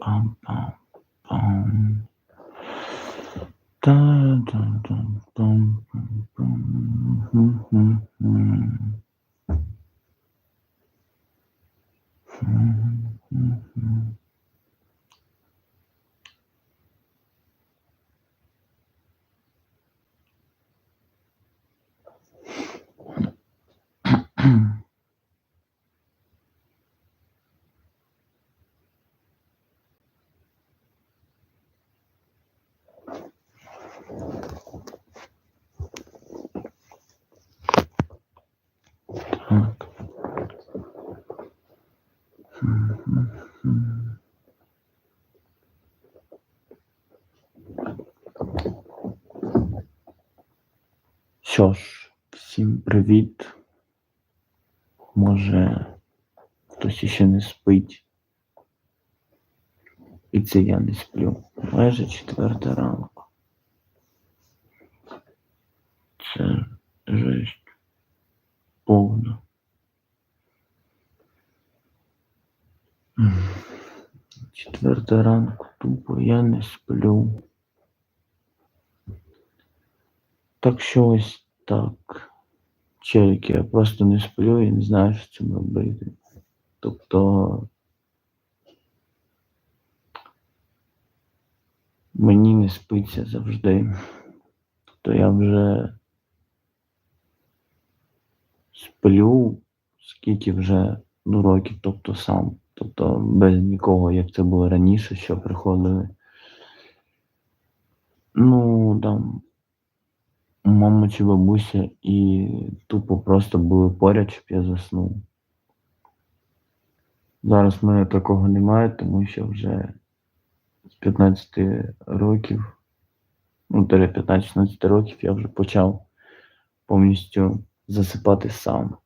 bum, bum, bum. Dun, dun, dun, dun, dun, dun. Mm, mm, Mm-hmm. Що ж, всім привіт. Може, хтось іще не спить. І це я не сплю. Майже четверта ранку. Це жесть. Повна. Четверта ранку, тупо я не сплю. Так що ось так. Челіки, я просто не сплю і не знаю, що цим робити. Тобто мені не спиться завжди. Тобто я вже сплю скільки вже ну, років, тобто сам. Тобто без нікого, як це було раніше, що приходили. Ну, там мама чи бабуся і тупо просто були поряд, щоб я заснув. Зараз в мене такого немає, тому що вже з 15 років, ну, до 15-16 років я вже почав повністю засипати сам.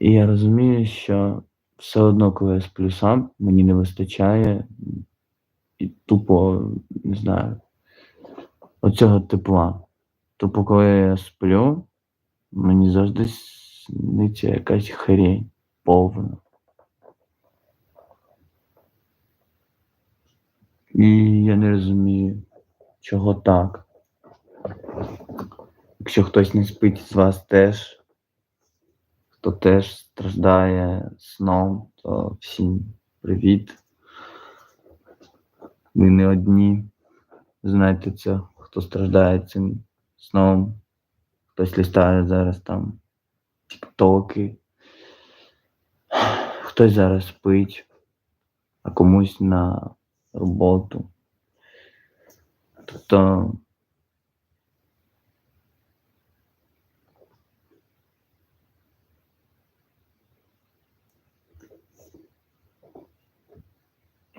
І я розумію, що все одно, коли я сплю сам, мені не вистачає і тупо, не знаю, оцього тепла. Тупо, коли я сплю, мені завжди сниться якась хрень повна. І я не розумію, чого так. Якщо хтось не спить з вас теж, хто теж страждає сном, то всім привіт. Ви не одні. Знаєте це, хто страждає цим сном. Хтось листає зараз там тіктоки. Хтось зараз спить, а комусь на роботу. Тобто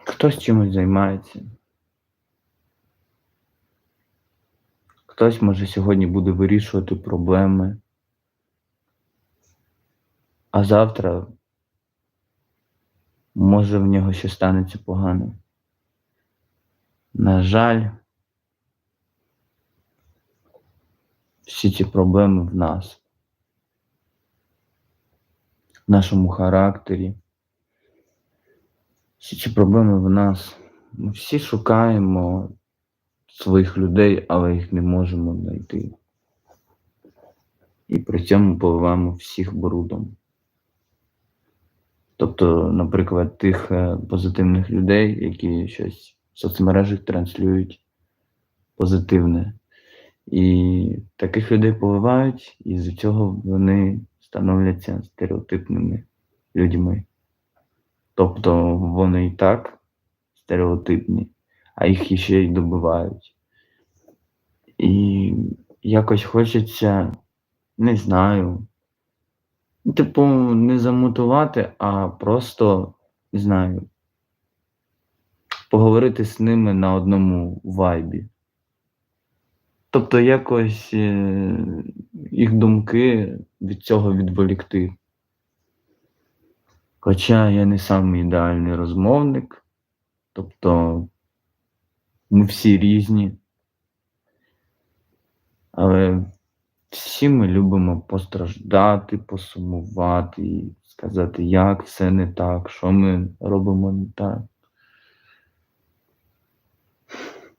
хтось чимось займається. Хтось може сьогодні буде вирішувати проблеми, а завтра може в нього ще станеться погано. На жаль, всі ці проблеми в нас, в нашому характері. Всі ці проблеми в нас. Ми всі шукаємо своїх людей, але їх не можемо знайти. І при цьому поливаємо всіх брудом. Тобто, наприклад, тих е, позитивних людей, які щось в соцмережах транслюють позитивне. І таких людей поливають, і з цього вони становляться стереотипними людьми. Тобто вони і так стереотипні, а їх іще й добивають. І якось хочеться, не знаю, типу, не замотувати, а просто, не знаю, поговорити з ними на одному вайбі. Тобто якось е, їх думки від цього відволікти. Хоча я не самий ідеальний розмовник, тобто ми всі різні, але всі ми любимо постраждати, посумувати і сказати, як все не так, що ми робимо не так.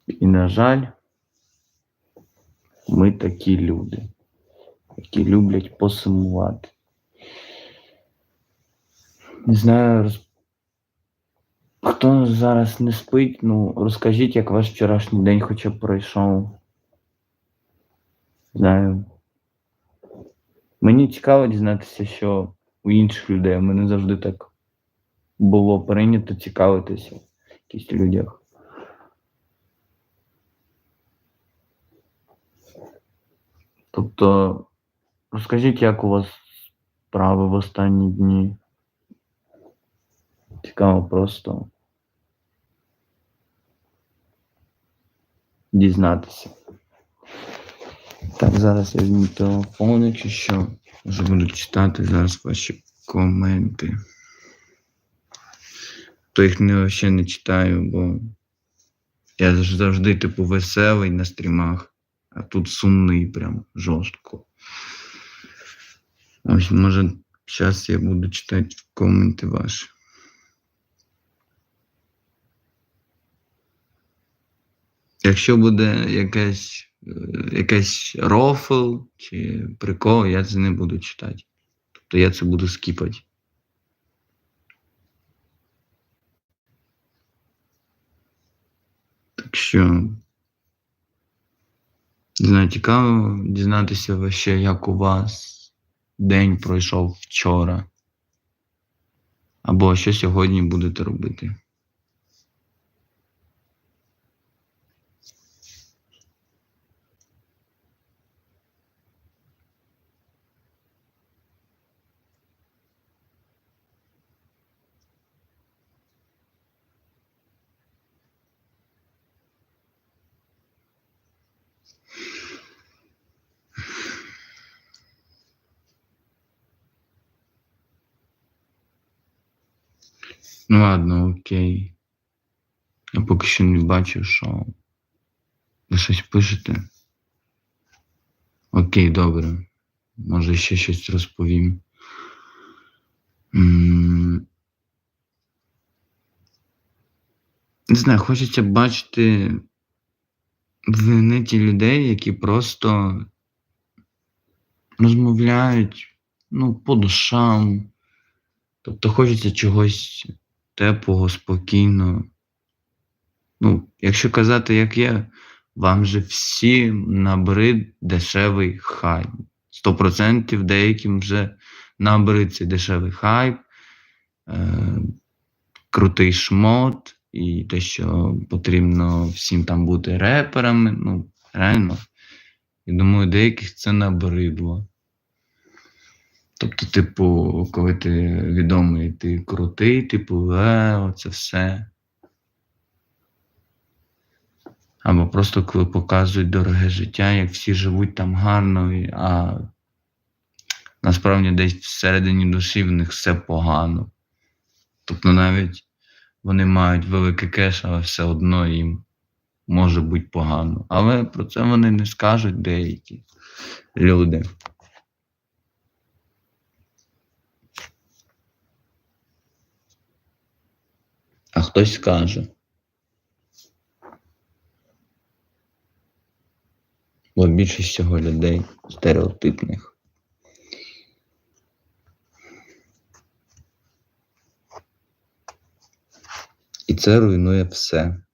І, на жаль, ми такі люди, які люблять посумувати. Не знаю, роз... хто зараз не спить, ну розкажіть, як ваш вчорашній день хоча б пройшов. Знаю. Мені цікаво дізнатися, що у інших людей. Мене завжди так було прийнято цікавитися якісь людях. Тобто, розкажіть, як у вас справи в останні дні? Цікаво просто дізнатися. Так, зараз я візьму телефон, якщо що. Вже буду читати зараз ваші коменти. То їх не, ще не читаю, бо я завжди, типу, веселий на стрімах, а тут сумний прям жорстко. Ось, може, зараз я буду читати коменти ваші. Якщо буде якесь, е, якесь рофл чи прикол, я це не буду читати. Тобто я це буду скіпати. Так що. Не знаю, цікаво дізнатися вообще, як у вас день пройшов вчора. Або що сьогодні будете робити. Ну ладно, окей. Я поки що не бачу, що ви щось пишете. Окей, добре. Може ще щось розповім. Не знаю, хочеться бачити в неті людей, які просто розмовляють ну, по душам. Тобто хочеться чогось теплого, спокійного. Ну, якщо казати, як є, вам же всі набрид дешевий хайп. 100% деяким вже набрид цей дешевий хайп, е, крутий шмот, і те, що потрібно всім там бути реперами. Ну, реально. Я думаю, деяких це набридло. Тобто, типу, коли ти відомий, ти крутий, типу, е, оце все. Або просто коли показують дороге життя, як всі живуть там гарно, а насправді десь всередині душі в них все погано. Тобто навіть вони мають великий кеш, але все одно їм може бути погано. Але про це вони не скажуть деякі люди. А хтось скаже. Бо більшість цього людей стереотипних. І це руйнує все.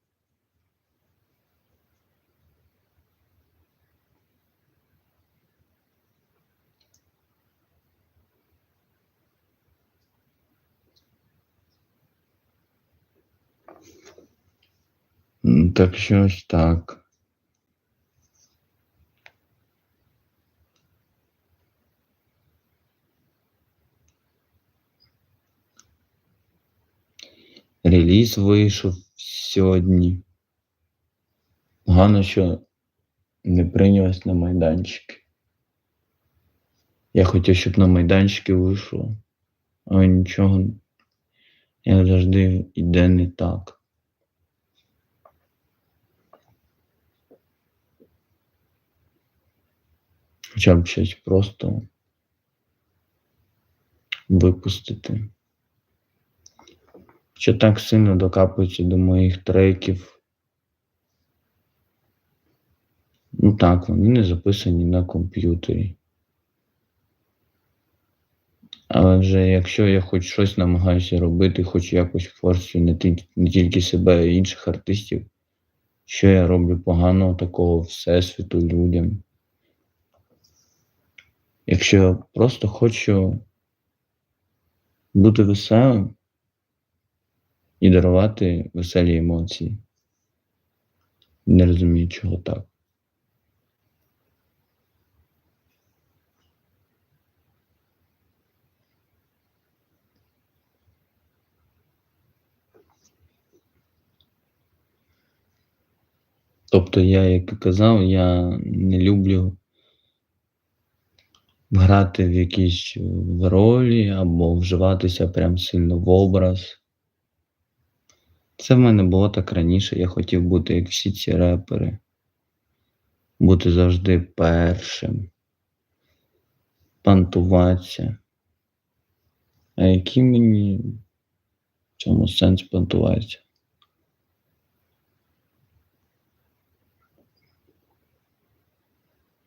Так що ось так. Реліз вийшов сьогодні. Погано, що не прийнялось на майданчики. Я хотів, щоб на майданчики вийшло, але нічого як завжди йде не так. Хоча б щось просто випустити. Що так сильно докапується до моїх треків. Ну так, вони не записані на комп'ютері. Але вже якщо я хоч щось намагаюся робити, хоч якось форсую не, ті- не тільки себе, а й інших артистів, що я роблю поганого такого всесвіту людям. Якщо я просто хочу бути веселим і дарувати веселі емоції. Не розумію, чого так. Тобто я, як і казав, я не люблю грати в якісь ролі або вживатися прям сильно в образ. Це в мене було так раніше. Я хотів бути як всі ці репери, бути завжди першим, пантуватися. А який мені в цьому сенс пантуватися?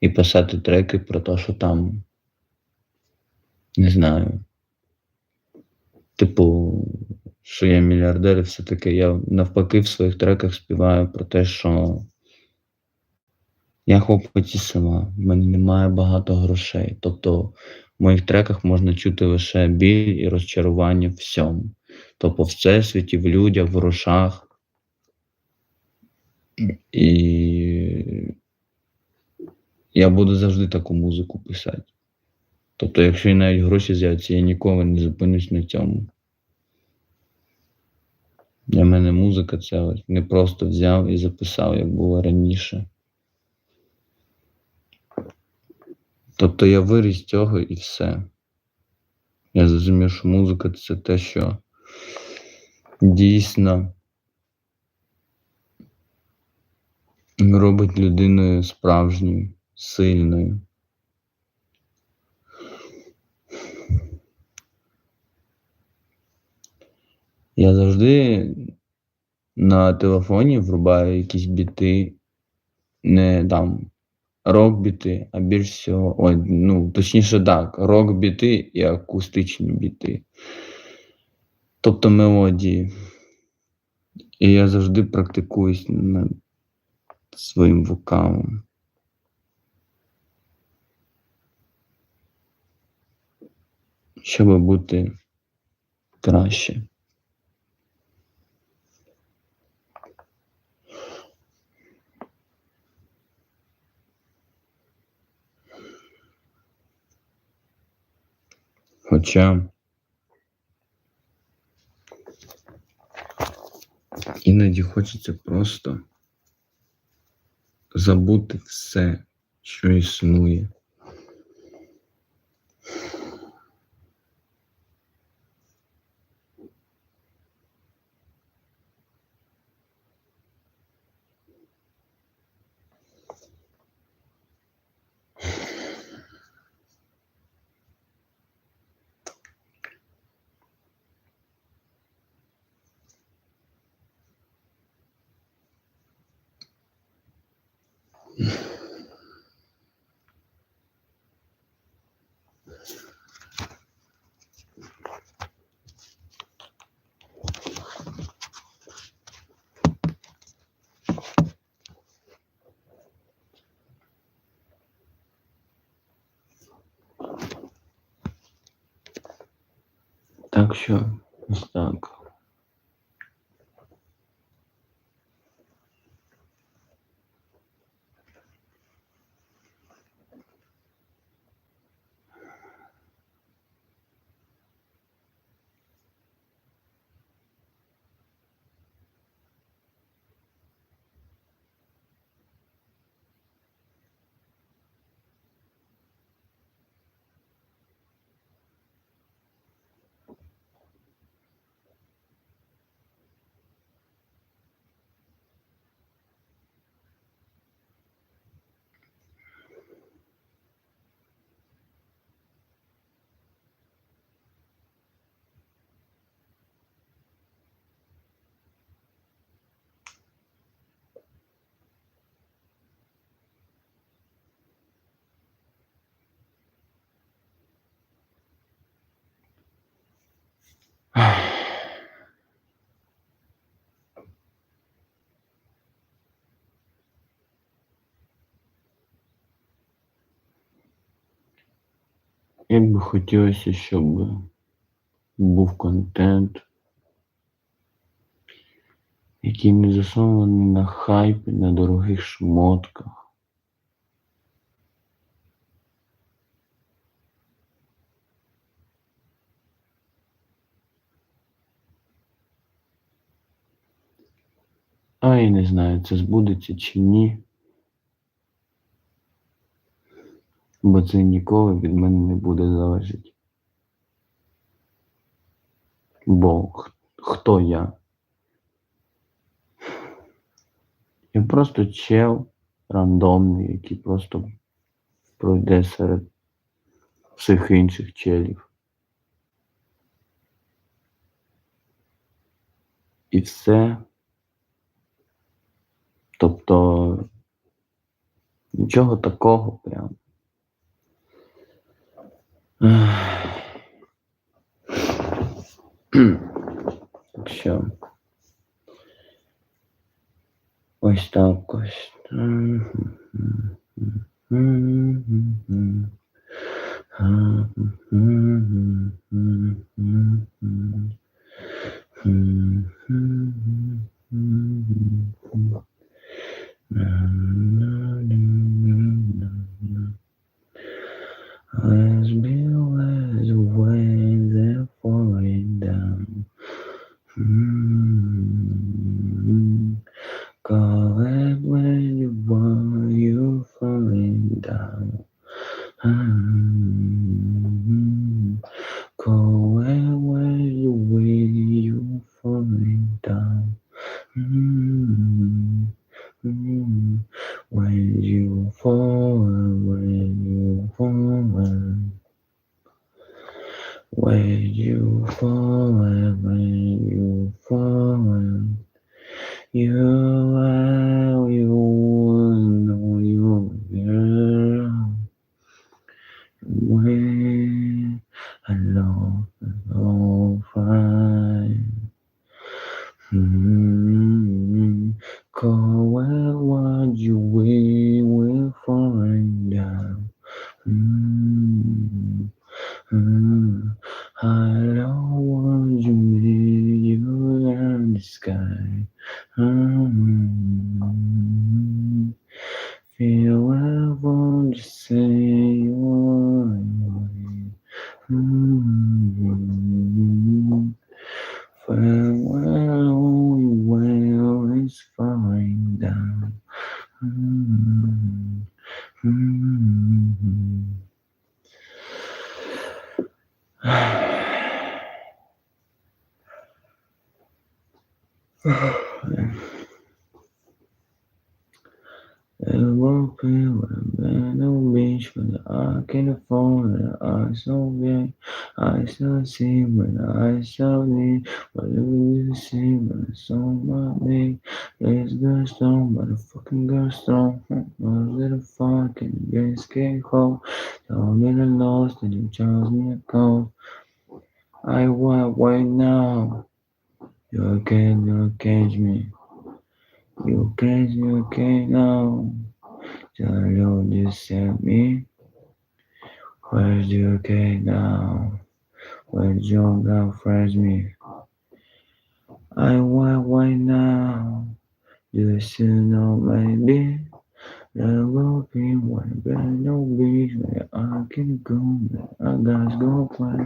І писати треки про те, що там, не знаю. Типу, що я мільярдер і все таке. Я навпаки в своїх треках співаю про те, що я хлопець села, в мене немає багато грошей. Тобто в моїх треках можна чути лише біль і розчарування всьому. Тобто в всесвіті, в людях, в грошах. І я буду завжди таку музику писати. Тобто, якщо і навіть гроші з'являться, я ніколи не зупинюсь на цьому. Для мене музика це не просто взяв і записав, як було раніше. Тобто я виріс цього і все. Я зрозумів, що музика це те, що дійсно робить людиною справжньою, сильною. Я завжди на телефоні врубаю якісь біти, не там рок-біти, а більш всього, ой, ну, точніше так, рок-біти і акустичні біти. Тобто мелодії. І я завжди практикуюсь над своїм вокалом. Щоб бути краще. Хоча іноді хочеться просто забути все, що існує. Так що ось так. Як би хотілося, щоб був контент, який не заснований на хайпі, на дорогих шмотках. А я не знаю, це збудеться чи ні. Бо це ніколи від мене не буде залежати. Бо хто я? Я просто чел рандомний, який просто пройде серед всіх інших челів. І все. Тобто нічого такого прям. Що. Ось так ось. As Bill was waves they're falling down. Mm. When you fall, when you fall, you are you know you girl. When I know Mm-hmm. mm-hmm. shall see when I shall do you see when I saw my name, let's go strong, motherfucking go strong, no little fucking games can't hold, down in the lost, and you chose me a cold, I want right now, you can't, you can't me, you can't, you can't now, Tell you sent me, where's you okay now? Where's your girlfriend me? I want right now. You should know maybe. There will be one bed, no beach where I can go. I gotta go play.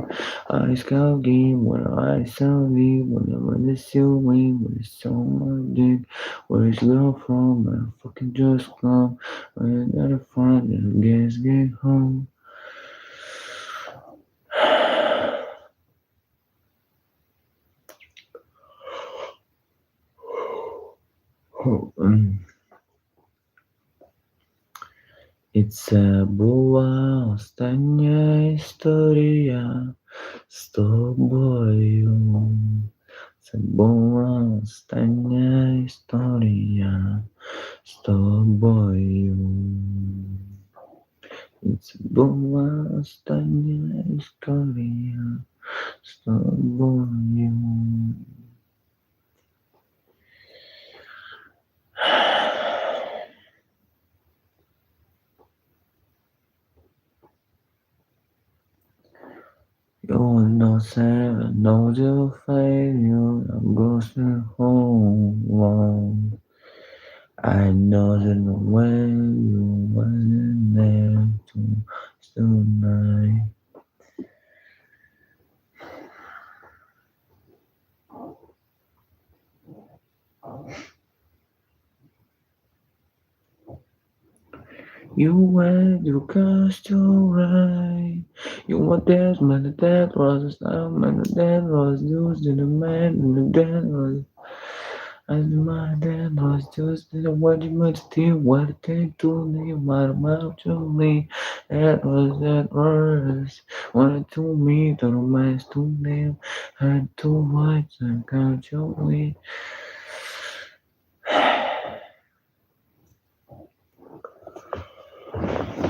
I scout game when I sell me. When I'm in the ceiling, when it's so my dick. Where's love from? I fucking just come. I gotta find it, guess get home. І це була остання історія з тобою. Це була остання історія з тобою. І це була остання історія з тобою. Know, say, no, you fail, I'm going home. I know the way you wasn't there to tonight. You went, you cast your right. You were dead, man, the dead was a star, man, the dead was used in the man, and the dead was. And my dad was just the what you must still what it take to leave my mouth to me. That was that worse. Wanted to me, the romance to them. Had to watch and count your.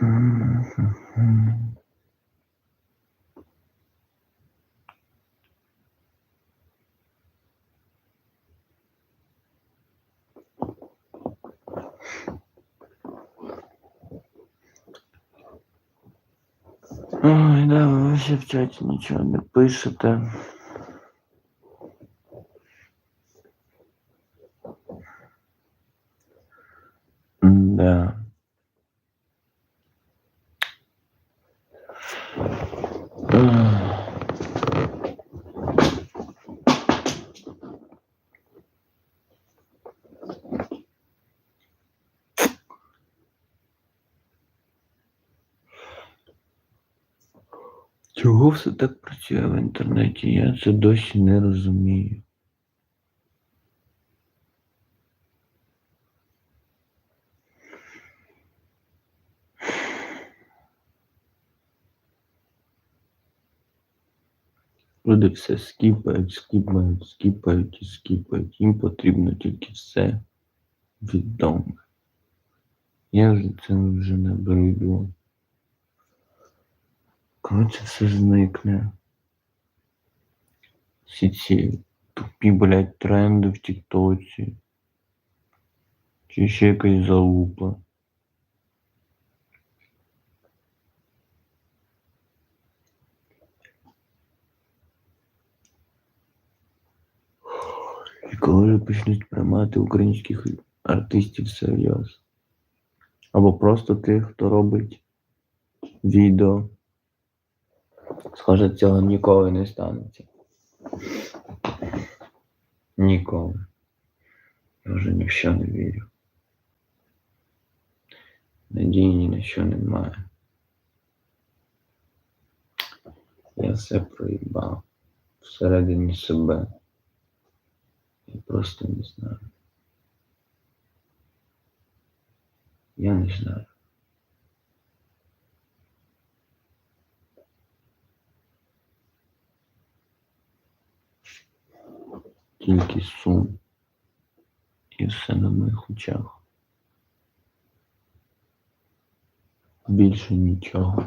Ой, да, ви ще в чаті нічого не пишете. Все так працює в інтернеті? Я це досі не розумію. Люди все скіпають, скіпають, скіпають і скіпають. Їм потрібно тільки все відоме. Я вже це вже не беру. Коли це все зникне? Всі ці тупі, блядь, тренди в Тіктоці. Чи ще якась залупа. І коли вже почнуть приймати українських артистів всерйоз. Або просто тих, хто робить відео. Схоже, цього ніколи не станеться. Ніколи. Я вже ні в що не вірю. Надії ні на що немає. Я все проїбав всередині себе. Я просто не знаю. Я не знаю. Тільки сум і все на моїх очах. Більше нічого.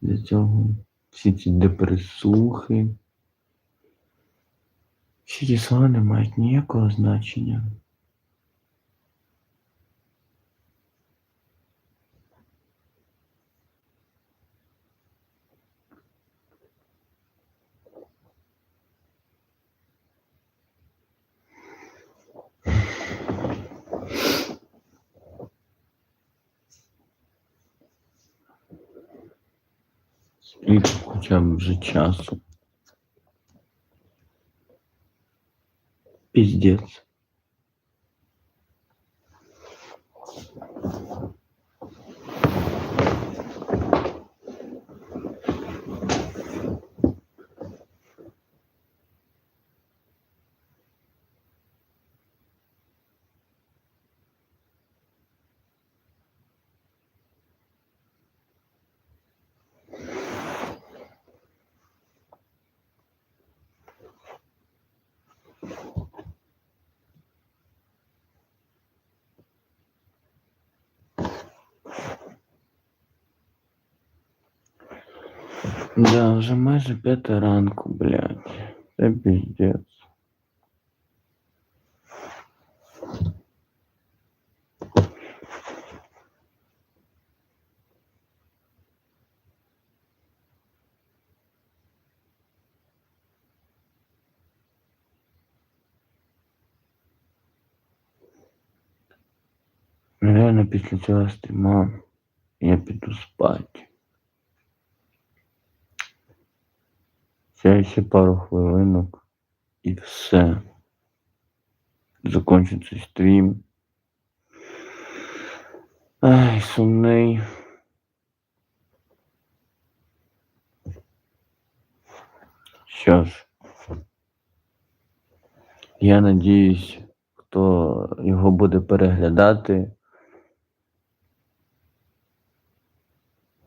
Для цього всі ці депресухи, всі ті слова не мають ніякого значення. Скільки хоча б вже часу. Піздець. Да, вже майже п'ята ранку, блядь. Це піздець. Реально після цього стріма я піду спати. Ще ще пару хвилинок і все. Закончиться стрім. Ай, сумний. Що ж, я надіюсь, хто його буде переглядати,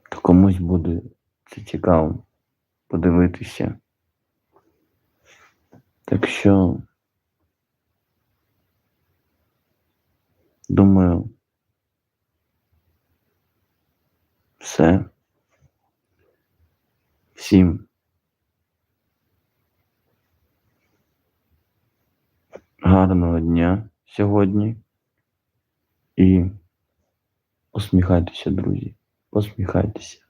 то комусь буде це цікаво подивитися. Так що, думаю, все. Всім гарного дня сьогодні і посміхайтеся, друзі. Посміхайтеся.